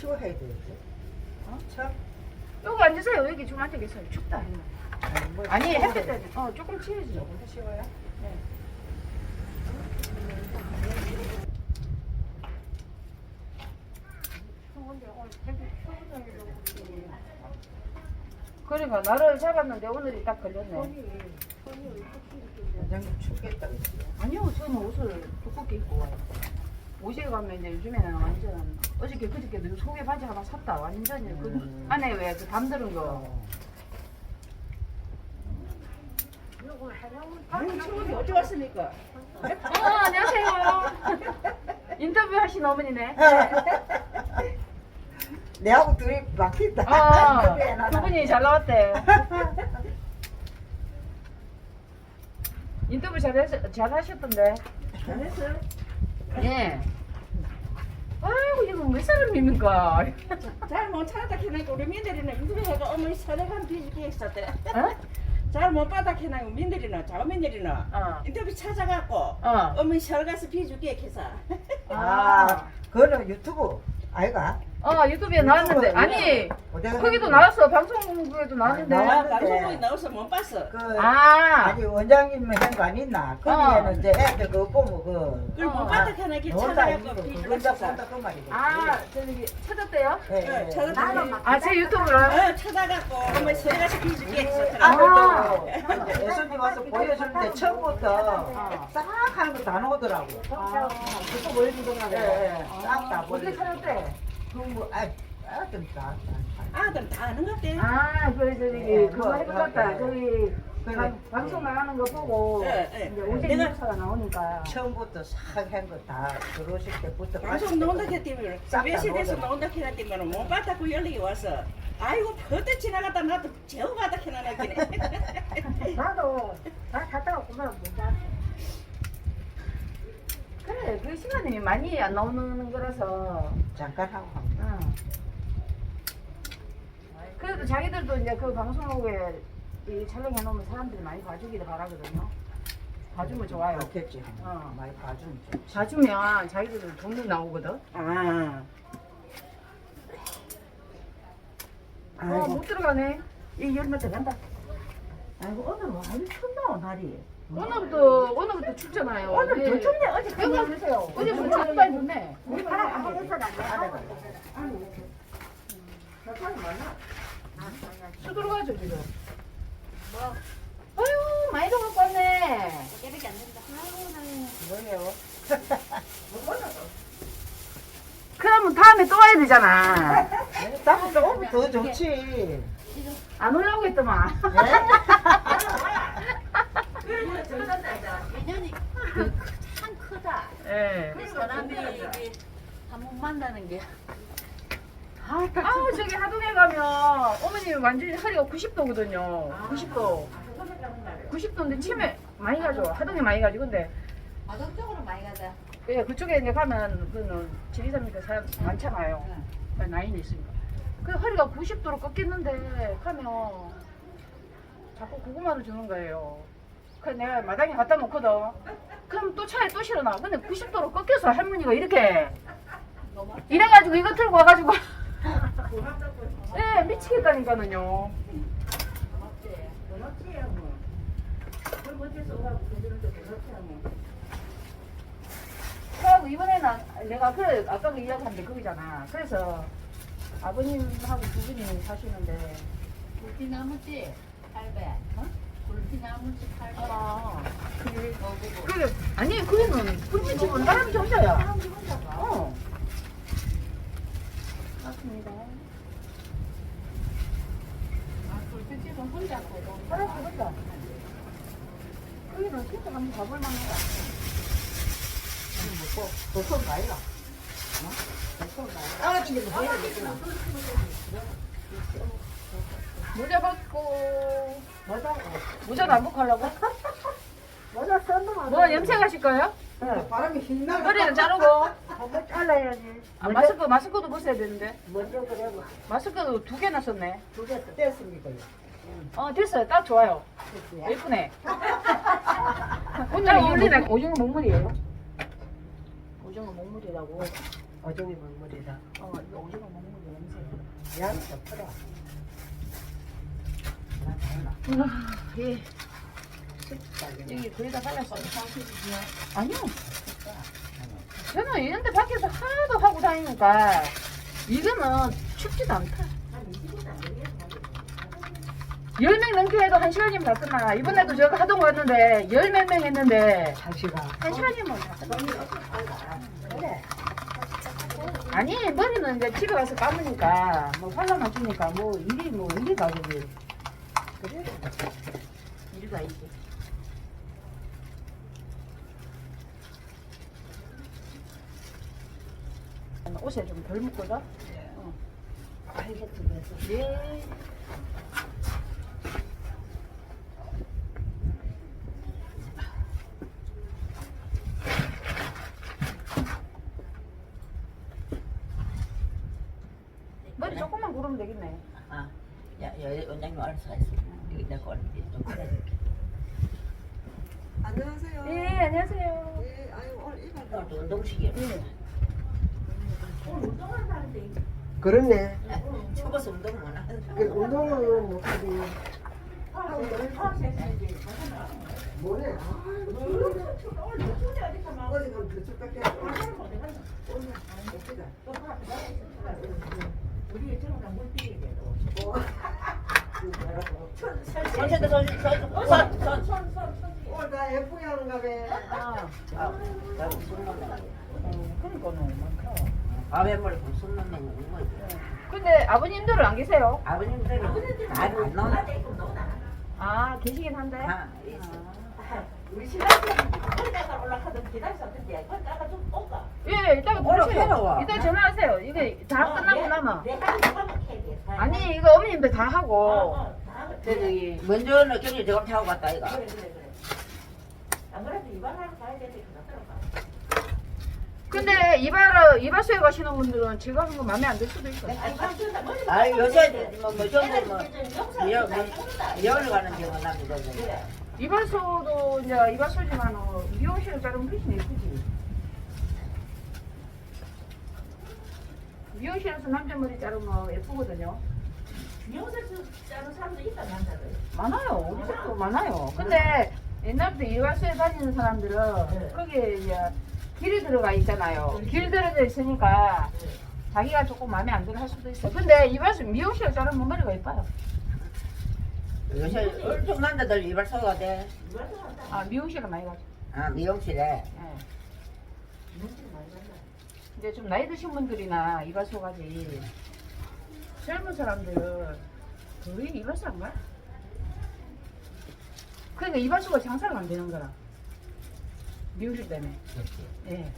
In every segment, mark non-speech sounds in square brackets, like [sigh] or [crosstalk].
치워야 되지. 어? 참. 여기 앉으세요. 여기 좀 앉아 계세요. 춥다. 아니, 뭐 아니 치워야 햇빛 돼. 때문에. 어 조금 치우지. 조금 더 치워야? 네. 그러니까 나를 잡았는데 오늘이 딱 걸렸네. 원장님 춥겠다. 그치? 아니요, 저는 옷을 두껍게 입고 와요. 옷에 가면 이제 요즘에는 완전 어저께 그저께도 속에 바지 하나 샀다. 완전히 그 음. 안에 왜 그 담드는 거. 어. 아니 친구들 어디 왔습니까? 어, 안녕하세요. 인터뷰 하신 어머니네. [laughs] 내하고 둘이 막힌다. 아, 두 분이 잘 나왔대. [laughs] 인터뷰 잘, 했, 잘 하셨던데. 잘했어요? 네. 아이고, 이거 몇 사람입니까? 잘못 찾았다 캐나니까 우리 민들이는 민들이가 어머니 사례간 뒤집게 했었대. 어? 잘못 받아 캐나니까 민들이는 자민들이는 어. 인터뷰 찾아갖고 어. 어머니 설가서 비주게 해서 아, 그거는 유튜브 아이가? 어, 유튜브에 나왔는데. 아니, 거기도? 나왔어. 방송국에도 나왔는데. 나와. 나 방송국에 나와서 못 봤어. 그 아, 아니 원장님 한거 아니나? 거기에는 이제 애들 그거 보고 그 그걸 못 어. 받아 캐나니까 논다 찾아갖고 이거 비주게 그걸 다 했어. 본다 그 말이지. 아, 저기 찾았대요? 예, 예. 어, 찾았더니 아, 제 유튜브를? 어, 찾아갖고 어머니 설가서 비주게 했었더라. 아. 이제 애선이 와서 보여주는데 처음부터 싹 하는 거 다 나오더라고. 아, 그거 보여주더라고. 예, 예. 싹다 어떻게 보여주. 찾았대? 그뭐 아, 아들 다. 아들 다 아는 것 같아. 아, 그 저기 네, 그거 해것 같다. 네. 저기 그래. 방- 방송 나가는 거 보고 네, 네. 이제 오제 내가- 뉴스가 나오니까. 처음부터 싹한거 다 들어오실 때부터 방송 나온다 했더니 싹다 외시대에서 나오더라. 나온다 했더니 못 받았고 연락이 와서 아이고 그때 지나갔다 나도 제우 받아 캐나니까 나도 다 갔다 왔구만 못 봤어. 그래, 그 시간이 많이 안 나오는 거라서. 잠깐 하고 합니다. 응. 그래도 자기들도 이제 그 방송국에 이 촬영해 놓으면 사람들이 많이 봐주기를 바라거든요. 봐주면 좋아요. 그렇겠지. 어. 많이 봐주면 좋지. 봐주면 자기들 돈도 나오거든. 아 어, 못 들어가네. 이 열매 들어간다. 아이고 오늘 많이 춥나 날이. 오늘부터 오늘부터 춥잖아요. 오늘 네. 더 춥네. 어제 그거 계세요. 어제부터 춥다 좋네. 우리 하나 안 해서 안 수 들어가죠 지금. 뭐? 아유 많이 들어갖고 왔네. 뭐예요? [laughs] 그러면 다음에 또 와야 되잖아. 다음에 오면 더 좋지. 안 오려고 했더만. 인연이 그 참 크다. 예. 그 사람이 이게 한번 만나는 게 아우 저기 하동에 가면 어머니 완전히 허리가 90도거든요. 90도. 90도인데 치매 많이 가죠. 하동에 많이 가죠. 근데 바동적으로 많이 가다. 예, 그쪽에 이제 가면 그는 지리산니까 사람 많잖아요. 그 나이는 있으니까. 그 허리가 90도로 꺾였는데 가면 자꾸 고구마를 주는 거예요. 그래서 내가 마당에 갖다 놓거든. 그럼 또 차에 또 실어놔. 근데 90도로 꺾여서 할머니가 이렇게 이래가지고 이거 들고 와가지고 예 미치겠다니까는요. 그래고 이번에는 내가 그래 아까 그 이야기한데 거기잖아. 그래서 아버님하고 두 분이 사시는데 굴비나무지 팔배. 어? 굴비나무지 팔배. 아 그게 거고. 그래 아니 그거는 굳이 집은 사람이 혼자야. 어. 맞습니다. 아 굴비집은 혼자. 알았어, 혼자. 거기는 진짜 한번 가볼 만하다. 먹고 더손 가이가. 떨어지는 거. 모자 벗고 뭐다고? 모자 남북하려고? 뭐다 썼노? 뭐 염색하실 거예요? 바람이 흰나. 머리는 자르고 한번 잘라야지. 아, 마스크 마스크도 벗어야 되는데 먼저 그래 뭐. 마스크도 두 개나 썼네. 두개 뗐습니다. 어 됐어요. 딱 좋아요. 예쁘네. [laughs] 오늘 어울리네. 오징어 먹물이에요. 오징어 먹물이라고. 어종이 먹물이다. 어 이거 오징어 먹물. 양 덮어라. 예. 여기 거의 다 발랐어요. 아니요. 저는 이런데 밖에서 하나도 하고 다니니까 이거는 춥지도 않다. 열 명 넘게 해도 한 시간이면 다 끝나. 이번에도 제가 하동 갔는데 열 몇 명 했는데 한 시간. 한 시간이면 다 끝나. 그래. 아니 머리는 이제 집에 가서 감으니까 뭐 발라맞추니까 뭐 일이 뭐 일이 가거든. 그래. 일이 다 있지. 옷에 좀덜 묻거든. 알겠어. 그래서. 예. 머리 조금만 구르면 되겠네. 아, 야, 야, 원장님 알아 서 했어. 여기 내가 얼핏 좀 그래. 안녕하세요. 예, 안녕하세요. 예, 아유 오늘 이발 또 운동식이야. 그렇네. 죽어서 운동 못 하는. 그 운동을 못하지. 뭐래? 가면 더 춥겠게. 오늘 못하다. 우리 저거랑 물 비게 돼 도. 뭐. 손세대 손, 손, 손, 손, 손. 오늘 나 예쁘게 하는가 봐. 아, 아, 나 무슨 놈 어, 그러니까는 많다. 밥에 머리 무슨 놈 먹는 거지. 근데 아버님들은 안 계세요? 아버님들은 다안 나오나? 아, 계시긴 한데. 아. 우리 신랑이 거기다가 올라가던 왔는데 거기다가 좀 올까? 예, 이따가 뭐라 부르세요. 해라. 이따 전화하세요. 이게 다 끝나고 나면. 내가 이거만 돼. 아니, 이거 어머님들 다 어, 하고. 어, 다 하고. 저 저기 먼저는 경리 저걸 타고 갔다 이거. 그래 그래 그래. 아무래도 이발하러 가야 들어가. 근데 이발어 이발소에 가시는 분들은 제가 하는 거 마음에 안 들 수도 있어요. 아니 머리. 아, 요새 뭐뭐 전부 뭐 영상 미역 미역을 가는 경우 납니다. 그래. 이발소도 이제 이발소지만 어, 미용실을 자르면 훨씬 예쁘지. 미용실에서 남자 머리 자르면 예쁘거든요. 영상 자는 사람도 있다 남자들. 많아요. 우리 집도 많아요. 근데 옛날부터 이발소에 다니는 사람들은 거기에 이제 길이 들어가 있잖아요. 길 들어져 있으니까 자기가 조금 마음에 안 들어 할 수도 있어. 근데 이발소 미용실을 자르면 머리가 예뻐요. 요새 얼른 남자들 이발소가 돼. 아 미용실을 많이 가죠. 아, 미용실에. 예. 이제 좀 나이 드신 분들이나 이발소 가지 젊은 사람들은 거의 이발소 안 가요. 그러니까 이발소가 장사가 안 되는 거라. 미용실 때문에. 예.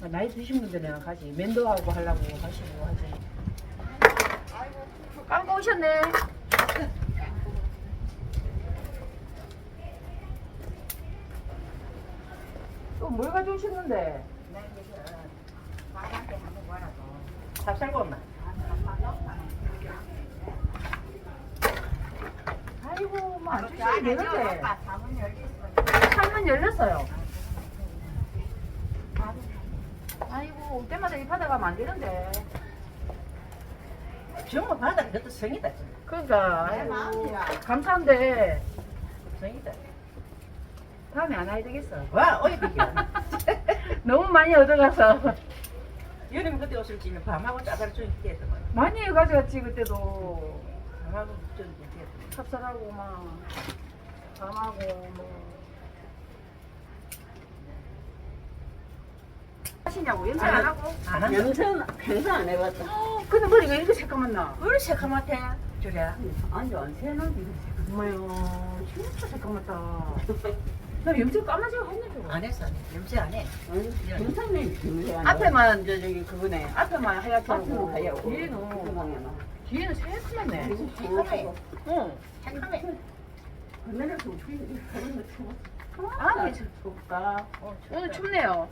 뭐 나이 드신 분들이나 가지. 면도하고 하려고 가시고 하지. 깜고 오셨네. 뭘 가져오셨는데? 찹쌀고마. 아이고, 뭐안 주시면 되는데. 창문 열렸어요. 아이고, 올 때마다 이 받아가면 안 되는데. 정말 받아 그것도 성이다 진짜. 그러니까, 아이고, 감사한데, 성이다. 다음에 안 와야 되겠어. 와, 어이 비교. [laughs] 너무 많이 얻어가서. 여름 그때 옷을 지면 밤하고 짜다를 좀 입게 했던 거야. 많이 가져갔지, 그때도. 밤하고 좀 입게 했던 찹쌀하고 막 밤하고 뭐 하시냐고 염색 안 하고? 안 한다. 염색은 행사 안 해봤다. 어, 근데 머리가 이렇게 새까만 나. 왜 새카맣대? 저래. 아니, 안 새는 엄마야 진짜 새까맣다. [laughs] 나 염색 까만색 했는데. 안 했어. 안 해. 염색 안 해. 괜찮네. 김에 앞에만 저 저기 그거네. 앞에만 하얗게 하고 가야고. 뒤에는 뒤에는 새까맣네. 새카매. 응. 새카매. 그날은 좀 추위, 그런 거 추워. 아, 괜찮- 춥다. 오늘 춥네요.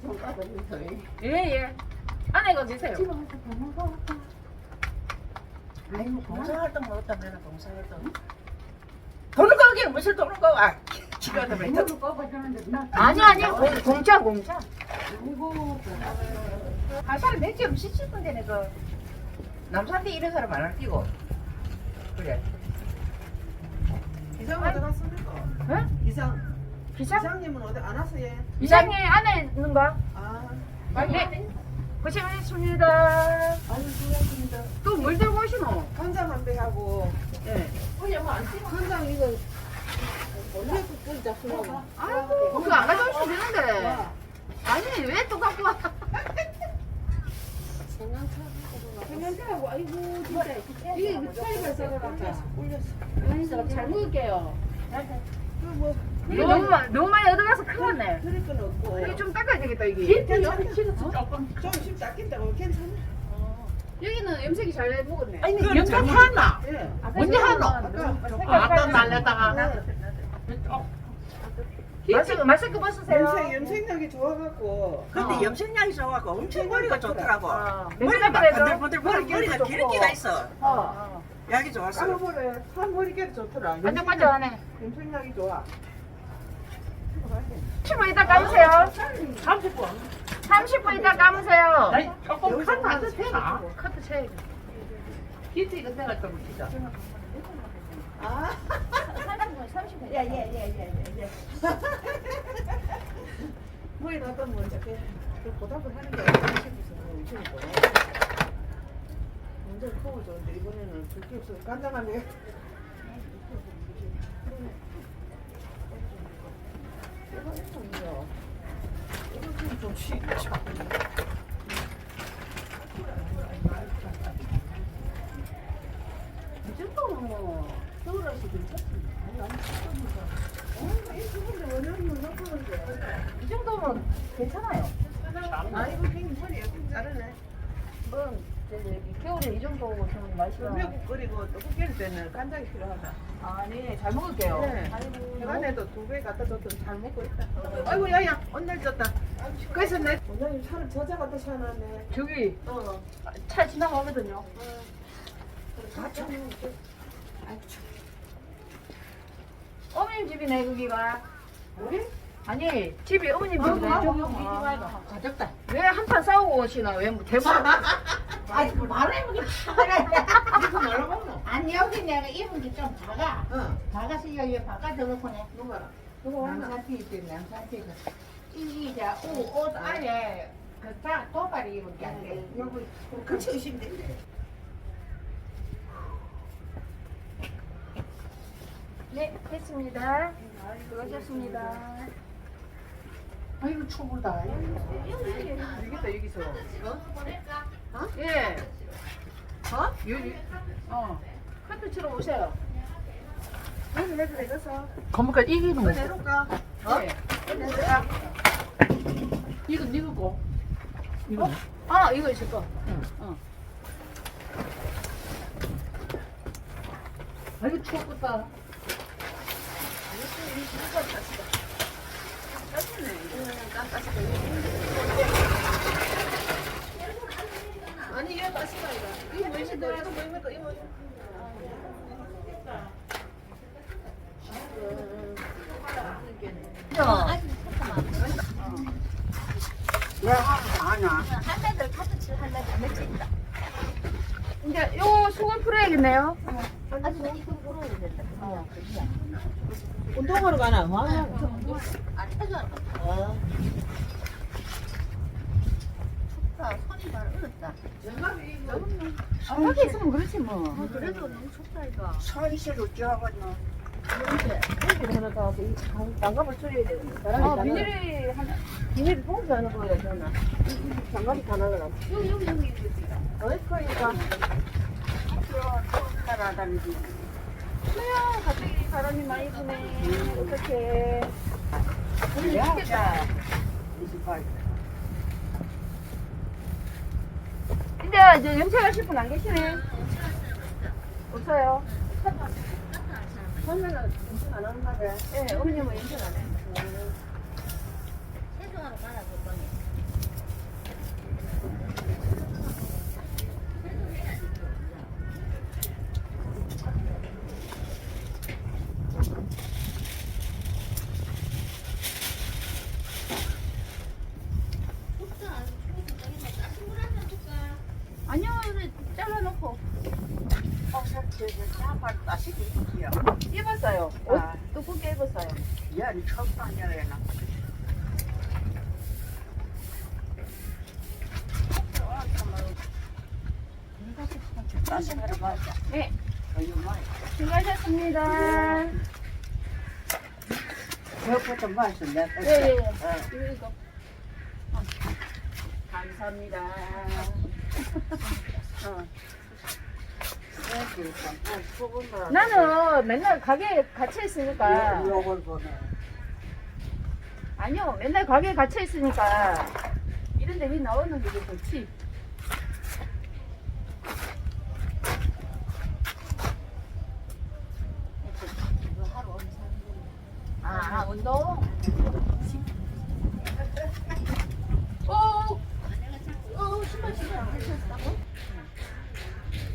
좀 까다로워. 예 예. 안에가 계세요. 아이고 봉사활동 먹었다 그래나 봉사활동. 거기 무슨 돈을 거? 아, 꺼봐주는데 나 아니 아니 공- 공짜 공짜. 아이고 한 사람 맥주 좀 씻을 데네 그 남산대 이런 사람 안 끼고 그래 이상 어디 갔습니까? 응? 이상 기상? 이상님은 어디 안 왔어요? 이장님 안에 있는가? 아, 네. 고생하셨습니다. 아유 수고하셨습니다. 또뭘 들고 오시노? 간장 한 배 하고 예. 간장 이거. 아이고, 그거 안 가져오시면 되는데. 아니, 왜 또 갖고 와? 생강차하고 아이고 진짜 이게 그 차이가 있어가 올렸어. 잘 먹을게요. 너무, 많- 너무 많이 얻어가서 큰일 났네. 그럴 건 없고. 이거 좀 닦아야 되겠다, 이게. 괜찮아. 좀심 닦인다고 괜찮아. 여기는 염색이 잘 먹었네. 아니 하나 예. 언제 하노? 아까 날렸다가 마스크, 마스크 벗으세요. 염색 염색약이 좋아갖고. 근데 염색약이 좋아갖고 엄청 머리가 좋더라고 어. 머리가 막 번들번들 머리가 기름기가 있어 어. 약이 좋았어 까먹으래. 한 머리결 좋더라. 반짝반짝하네. 염색약이 좋아. 10분 이따 감으세요. 30분 30분 이따 감으세요. 조금 칸 놔도 되나? 카트 채. 기트 이거 내가 좀 주자 아. 30분, 30분. 예 예 예 예 예. 뭐에 나도 뭐 이렇게 그 보답을 하는 게 아니라 음식에서 먼저 커고 좋은데 이번에는 줄게 없어 간장하네. 이거는 이거 좀 쉬. 이 정도는 뭐, 서울에서 괜찮습니다. 이 정도면 괜찮아요. 아이고 빙 머리 예쁘게 자르네. 뭐, 이제 겨울에 이 정도 좀 맛있어. 미국 끓이고 또 흑길 때는 간장이 필요하다. 아니, 잘 먹을게요. 네. 아이고. 해관에도 두 배 갖다 줬더니 잘 먹고 있다. 아이고 야야 언날 줬다. 그래서 내 원장님 차를 저자 갖다 사놨네. 저기 어. 차 지나가거든요. 같이 어머님 집이네, 거기가. 우리? 아니, 집이 어머님 집이네. 아, 가졌다 왜 한판 싸우고 오시나? 왜뭐 대박? 아니 말해 보게 파래 이거 말로? 아니 여기 내가 입은 게좀 작아 어. 작아서 여기 바깥에 놓고네 누가라? 누가 왔나? 남산티 있지 남산티가 이게 이제 옷 안에 그다 도발이 입은 게 안 돼 여기 같이 의심 돼. 네, 됐습니다. 수고하셨습니다. 아이고 추구다 여기다 여기서. 예. 어? 여기. 어. 카트 치러 오세요. 여기 내도 내려서. 그러니까 이기는 이거 내려가. 어? 네. 이거 니가 고 이거 아, 이거 있을 거. 아이고 추웠다 아니 얘 다시 가 이거. 이거 뭐지? 너도 뭐입니까? 이거 뭐지? 할매들 카드 칠 할매들 며칠 있다. 이제 요 속을 풀어야겠네요. 아주 많이 그 부러워야 된다. 어. 운동하러 가나? 와. 아, 최소한 어. 춥다. 손이 발 얼었다. 아, 밖에 있으면 그렇지 뭐. 아, 그래도 너무 춥다 이거. 서이세로 쪄 가지고 하나 더 하고 이 장- 장갑을 쳐야 되는데. 아, 비닐이 한, 비닐 봉지하는 거야 저는. 장갑이 다 나가나. 여기. 이제 이제 염색하실 분 안 계시네. 없어요. 선배는 엄청 안 하는 말이야. 예, 어머님은 염색 안 해. 세종하러 가라 그거니. 춥다. 추워서 저기 막 짜증나. 입고. 어, 저저저 따시기 입었어요. 옷 아. 두껍게. 네. 수고하셨습니다. 예, 예, 예. 어. 이거, 이거. 어. 감사합니다. 어. 나는 맨날 가게에 갇혀 있으니까. 아니요, 맨날 가게에 갇혀 있으니까. 이런 데왜 나오는 게 좋지? 아, 운동? 어, 어, 신발 신발 하셨다고?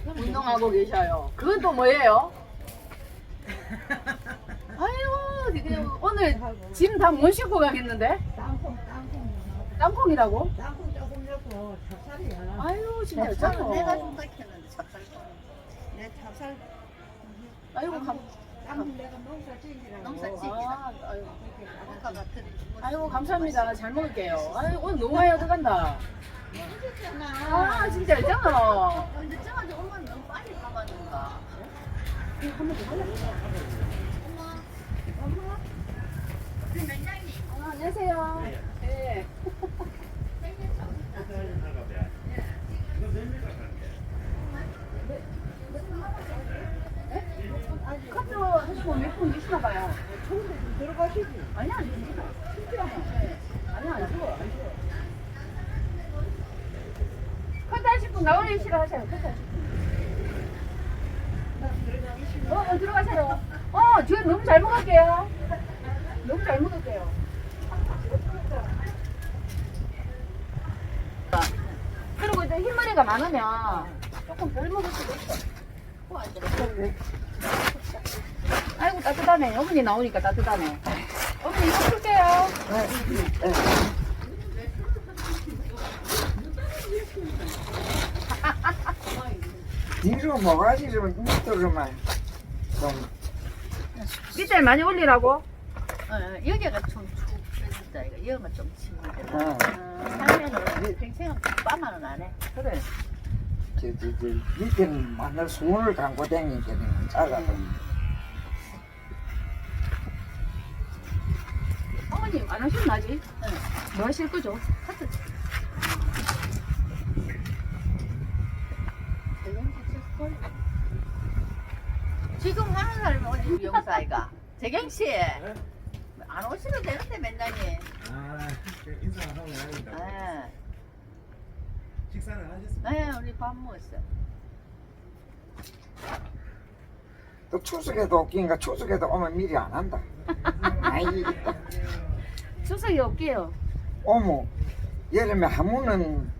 운동 하고 계셔요. 그건 또 뭐예요? [laughs] 아유, 이게 오늘 짐다못 싣고 가겠는데? 땅콩 땅콩 땅콩이라고? 땅콩 조금 넣고 찹쌀이야. 아유, 진짜 어쩌노. 내가 준다 했는데 찹쌀. 내 찹쌀 아이고, 감, 땅콩 내가 농사 지으라고. 농사 지- 아, 아유. 같은. 아이고, 감사합니다. 잘 먹을게요. 아유, 오늘 너무 많이 얻어간다. 아, 진짜 어쩌노. 근데 저한테 엄마는 너무 빨리 가봤는가? 아, 안녕하세요. 네. 카드 하시고 몇분 계시나 봐요. 들어가시지. 아니, 아니, 아니, 안 줘, 안 줘. 카드 하실 분 나오시라 하세요. 카드 하실 분. 어, 어, 들어가세요. 어, 지금 너무 잘 먹을게요. 너무 잘 먹을게요. 그리고 이제 흰머리가 많으면 조금 덜 먹을 수도 있어. 아이고 따뜻하네. 어머니 나오니까 따뜻하네. 어머니 이거 풀게요. 뒤로 뭐가지 좀 밑으로만 좀 밑에 많이 올리라고. 어, 여기가 좀 추워진다 이거. 여기가 좀 치는데. 어, 살면은 평생은 빠만은 안 해. 그래. 저, 저, 저, 밑에는 맨날 수건을 감고 다니거든 작아도 어 머님 안 하시면 나지? 뭐 하실 거죠? 카드. 지금 하는 사람이 어디 미용사이가? 재경 씨. 안 오시면 되는데 맨날이. 아, 인사를 하고 된다. 예. 식사는 하셨습니까? 네, 우리 밥 먹었어. 또 추석에도 웃기니까 추석에도 오면 미리 안 한다 [laughs] 아이 추석이 올게요. 오면 여름에 하면은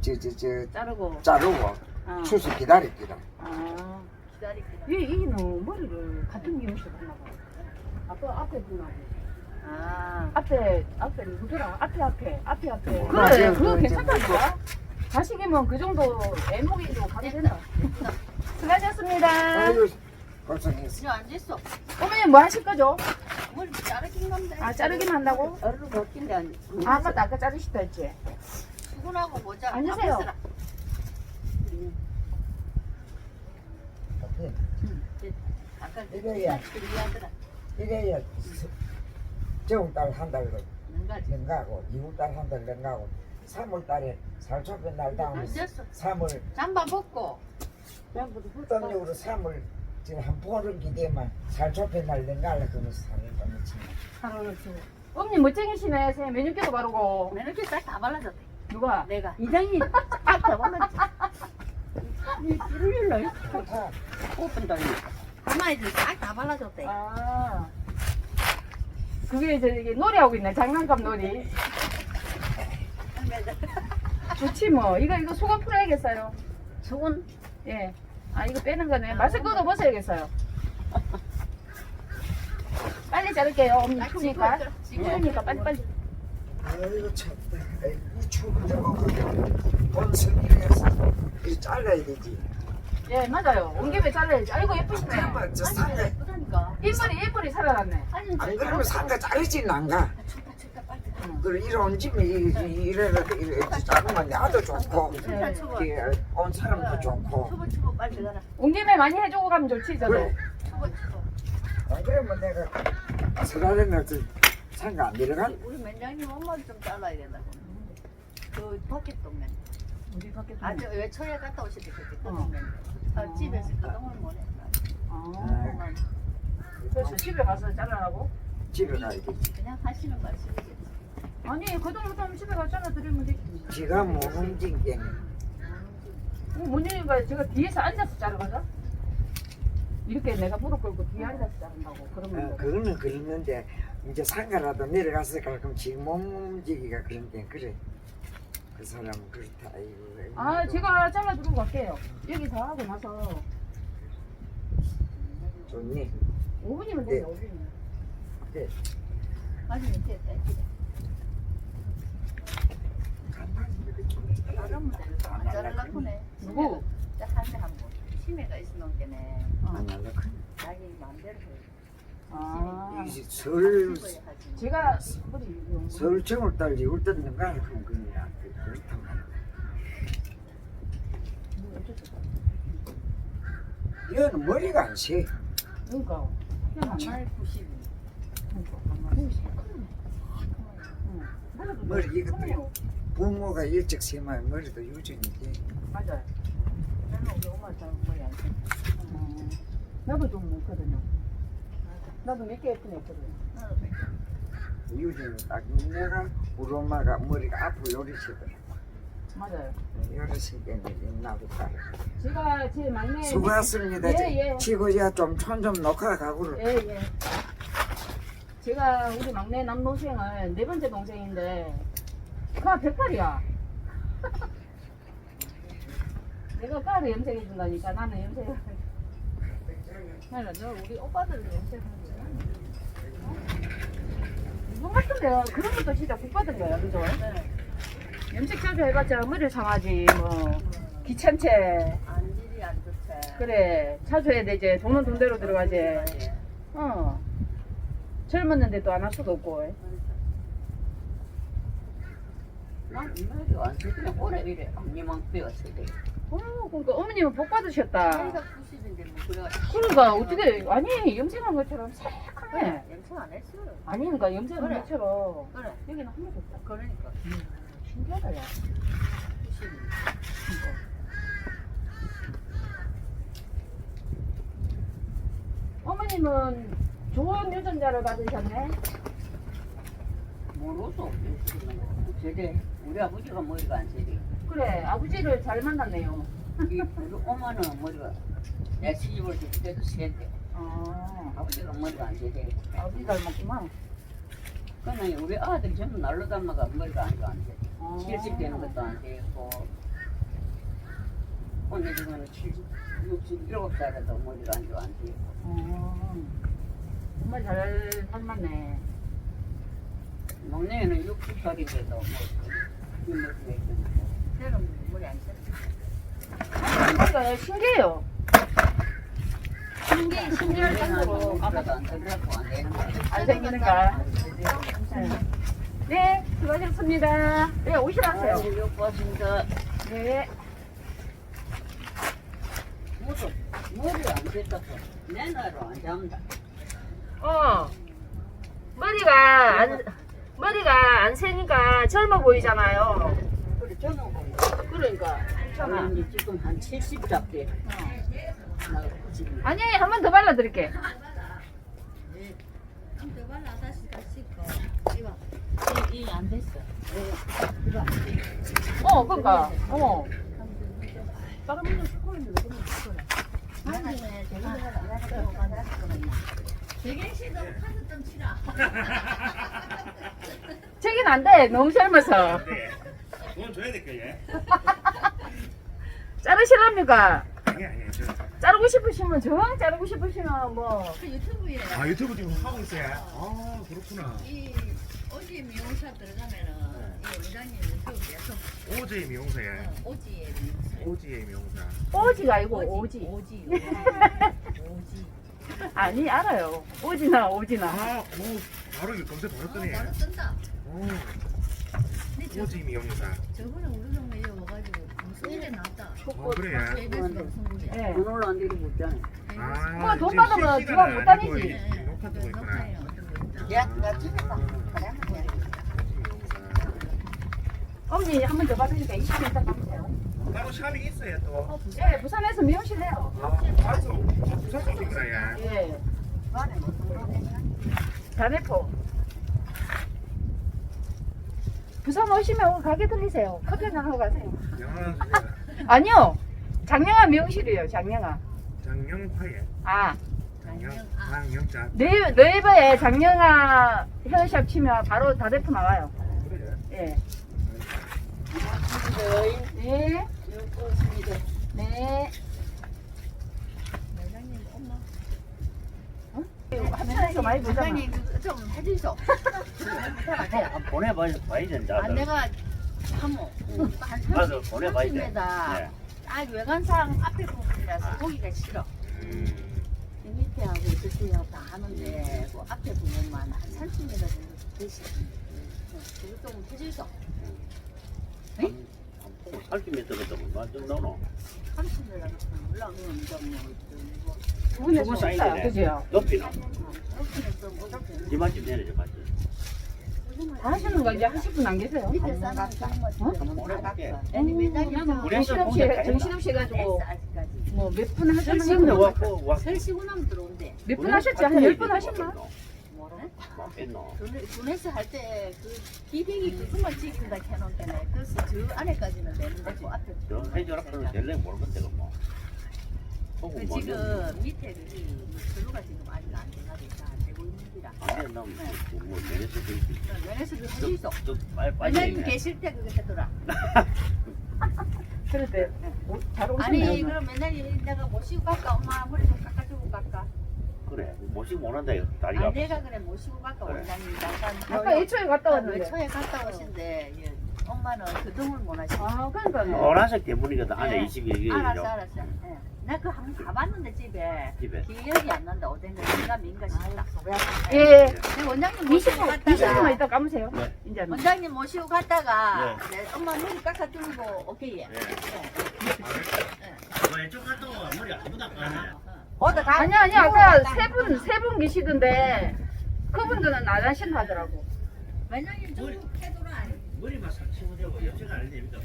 저저저 자르고. 자르고 아. 추석 기다리기라 아. 기다릴게. 얘 이는 머리를 같은 미용실 갔나 봐. 아까 앞에 분하고. 아. 앞에 앞에 누구더라? 앞에 앞에 앞에 앞에. 어, 그래, 맞아요. 그거 그거 괜찮다니까. 자식이면 그 정도 애목이도 가면 된다. [laughs] 수고하셨습니다. 아이고 고생했어 이거 안 됐어. 어머니 뭐 하실 거죠? 머리 자르긴 한데. 아 자르기만 한다고? 얼른 벗긴데 안. 아 맞다 아까 자르시다 했지. 수건하고 모자. 앉으세요. 앞에 서라. 아까 이거야. 얘기하더라. 이래야 저달 한 달로 능가지. 능가고 이웃달 한달 능가고 3월 달에 살초pen 날 다음에 안 됐어. 3월 잠바 벗고. 후단적으로 3월 지금 한 보름 기대만 살초pen 날 능가를 그러면서 사는 거지 하루를 주고. 어머니 멋쟁이시네. 새 메뉴표도 바르고. 맨날 싹다 발라줬대. 누가? 내가. 이장이 싹다 발라줬지. 일요일날. 다 오픈 돌리. 엄마애들 싹다 발라줬대. 아. 그게 이제 이게 놀이하고 있네. 장난감 놀이. [laughs] 좋지 뭐. 이거 이거 소금 풀어야겠어요. 수건 예. 아 이거 빼는 거네. 마스크 도 벗어야겠어요. 빨리 자를게요. 어머니 추우니까. 추우니까 빨리 빨리. 아이고 참다 아이고 추운데 먹고 본선이라서 이 잘라야 되지 예 맞아요. 온 김에 잘라야지. 아이고 예쁘시네. 한번 저 상가 예쁘다니까. 이빨이 이빨이 살아났네. 아니 안 그러면 상가 자르지는 않가. 그래 이런 집에 이래라 이래 자르면 나도 좋고 추워. 이게 온 사람도 좋고. 추워 추워 빨리 들어가라. 온 김에 많이 해주고 가면 좋지 저도. 그래. 안 그러면 내가 설날에는 그 상가 안 내려가. 우리 맨장님 엄마 좀 잘라야 된다고. 그 밖에 동네. 우리 밖에 좀- 아주 외초에 갔다 오실 때 그때 어. 끄덕맨. 아, 집에서 끄덕을 못해. 아, 그래서 집에 가서 잘라라고? 집에 가야 돼. 그냥 하시는 말씀이겠지. 아니 그 정도면 집에 가서 잘라드리면 되지. 지가 못 움직이게. 어, 뭐냐니까 제가 뒤에서 앉아서 자르거든. 이렇게 내가 무릎 꿇고 뒤에 앉아서 자른다고 그러면 어, 그거는 그러는데 이제 상가라도 내려가서 가끔 지금 못 움직이기가 그런데 그래. 그 사람은 그렇다. 아이고. 아 제가 잘라주고 갈게요. 여기 다 하고 나서 좋니? 5분이면 네. 돼요. 5분이면. 네. 아니, 이제 딸기 래. 잘하면 되겠다. 안 잘하려고 네 누구? 한대 한 번. 치매가 있으면 게네. 안 할라고. 자기 마음대로 해. 아 이제 설 집어야 하지. 제가 딸지 울 뜯는 거 아니야? 그럼 그냥 그렇다고. 뭐. 얘는 머리가 안 새. 그러니까 그냥 안 정말 90. 그러니까. 머리 이것도 부모가 일찍 세면 머리도 유전이 돼. 맞아요. 나는 우리 엄마 잘 머리 안 써. 어, 나도 좀 있거든요. 나도 몇개 예쁜 애 있거든요. 나도 백 유전이 딱 내가 우리 엄마가 머리가 앞으로 요리시더라. 맞아요. 요리시게 있나 보다. 제가 제 막내 수고하셨습니다. 예, 예. 치고야 좀촌좀 녹화 가구를. 예, 예. 제가 우리 막내 남동생은 네 번째 동생인데 그 가 백발이야. [laughs] 내가 까를 염색해 준다니까 나는 염색을 아니라 너 우리 오빠들 염색하는 거야. 어? 이분 같은데요. 그런 것도 진짜 국 받은 거야, 그죠? 네. 염색 자주 해봤자 머리를 상하지 뭐 귀찮지. 안질이 안 좋대. 그래 자주 해야 되지. 돈은 돈대로 들어가지. 어. 젊었는데 또 안 할 수도 없고. 난 이말이 완전 그냥 오래 이래 언니만 배웠어 돼. 어, 그러니까 어머님은 복 받으셨다. 나이가 90인데 뭐. 그러니까 어떻게 아니 염색한 것처럼 새카매. 염색 안 했어. 아니 그러니까 염색한 그래. 것처럼 그래. 여기는 한 번도 없다. 그러니까. 신기하다 야. 90. 그러니까. 어머님은 좋은 유전자를 받으셨네. 모르소. 저래 우리 아버지가 머리가 안 세대. 그래 아버지를 잘 만났네요. 이 우리 엄마는 머리가 내 시집을 줄 때도 세대. 아 아버지가 머리가 안 세대. 아버지 닮았구만. 그러면 우리 아들이 전부 날로 닮아가 머리가 안 돼. 아. 70 되는 것도 안 되고 오늘 지금 70, 67살에도 머리가 안 좋아 안 되고 어, 정말 잘 닮았네. 막내는 60살인데도 뭐 머리가 있고 걔는 머리 안 써. 그러니까 신기해요. 신기, 신기할 정도로 아빠도 안 되고 안 되는 거야. 안 생기는가. 네, 수고하셨습니다. 네, 오시라세요. 고맙습니다. 네. 모두 머리가 안 됐다고 내 나이로 안 잡는다. 어. 머리가 안, 머리가 안 새니까 젊어 보이잖아요. 그래 저는 뭐 그러니까. 이제 지금 한 70 잡대. 나가 90. 아니, 한 번 더 발라드릴게. 이안 됐어. 어, 그러니까. 어. 다른 분들 초콜릿인데 왜 그러는 거야? 나중에 제가 나가서 만났거든요. 책은 안 돼. 너무 젊어서. 네. 돈 줘야 될까 얘? [laughs] 자르실랍니까? 아니 아니 저. 자르고 싶으시면 정 자르고 싶으시면 뭐아 유튜브 지금 하고 있어요. 아 그렇구나. 이 오지 미용사 들어가면은 이 원장님 유튜브에서 오제이 미용사에. 오지의 미용사 오지의 명사. 오지가 아니고 오지. 오지. 오지. [laughs] 아니 알아요. 오지나 오지나. 아, 오, 바로 이거 검색 바로 뜨네. 바로 쓴다. 오, 근데 저, 오지 명사. 저번에 우리 동네에 와가지고 방송에 나왔다. 어, 그래. KBS 방송국에. 예. 돈 올라왔는데 이거 못 자네. 아, 돈 지금 받으면 주방 못 다니지. 이- 이 녹화 뜨고 있구나. 녹화에 어떤 거 있다. 야, 나 집에서 그래 하면 돼. 오지 명사. 엄니 한 번 더 받으니까 20분 있다 가세요. 따로 샵이 있어야 또. 예, 부산에서 미용실 해요. 아, 알았어. 부산 쪽이구나, 야. 예. 안에 무슨 노래냐? 자네포. 부산 오시면 오늘 가게 들리세요. 커피 한잔 하고 가세요. 아니요. 장영아 미용실이에요. 장영아. 장영파예. 아, 장영, 장영자. 네, 네이버에 장영아 헤어샵 치면 바로 다대포 나와요. 그래. 예. 네. 네. 회장님 엄마. 화면에서 많이 보잖아. 회장님 그거 좀 해주소. [laughs] 보내봐야 봐야 된다. 아 내가 하모 한 가서 보내봐야 돼. 30m 네. 아 외관상 앞에 부분이라서 보기가 싫어. 음. 이 밑에하고 저쪽하고 다 하는데 그 앞에 부분만 한 30m 정도 되시. 그거 좀 해주소. 살기면 들었다고 완전 나오노. 두분의 저거 사이즈네. 그죠? 높이나. 이만큼 내려줘 맞지. 다 하시는 거 이제 하실 분 안 계세요? 그래서 정신없이 공작 해- 다닌다. 정신없이 해가지고 뭐 몇 분 하셨는지 설치고 나면 들어온대. 몇 분 하셨지? 한 열 분 하셨나? 뭐래? 뺐노. 분해서 할 때 그 기백이 그것만 찍힌다 해놓은 게네. 그래서 저 안에까지는 되는데 그 앞에. 저 해줘라 그러면 될래 모르겠대 뭐. 보고 그뭐 지금 밑에 그 블루가 지금 아직 안 돼가지고 다 되고 있는 기라. 안 된다면 뭐 내려서 될수 있어. 면에서 그 할수 있어. 좀 빨리 빨리. 원장님. 계실 때 그게 되더라. [laughs] 그럴 때잘 아니 오시네요. 그럼 맨날 내가 모시고 갈까 엄마 머리 좀 모시고 못 한다 이거 다리가. 아 내가 그래 모시고 그래. 원장님 약간 아까 애초에 갔다 왔는데. 외초에 갔다 오신데 예, 엄마는 그동을 못 하시고. 아, 그러니까요. 노란색 대문이거든 안에 네. 22개. 알았어 알았어. 예. 나그 한번 가봤는데 집에 집에. 기억이 안 난다. 어딘가 내가 민가 싶다. 예. 그 원장님 모시고 20분, 20분만 갔다가 이따 감으세요. 네. 이제는. 원장님 모시고 갔다가 내 엄마 머리 깎아주고 오케이. 예. 왼쪽 갔다 와 머리 아무도 안 가네. 어디 가? 아니 아니 아까 어, 세분 세 분 계시던데 그분들은 안 하신다더라고. 원장님 저 태도는 아니. 머리만 삭히고 되고 염증 안 됩니다.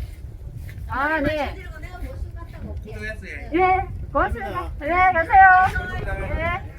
아 네. 내가 모습 갖다가 올게. 고생했어요. 예. 고맙습니다. 네 가세요. 네.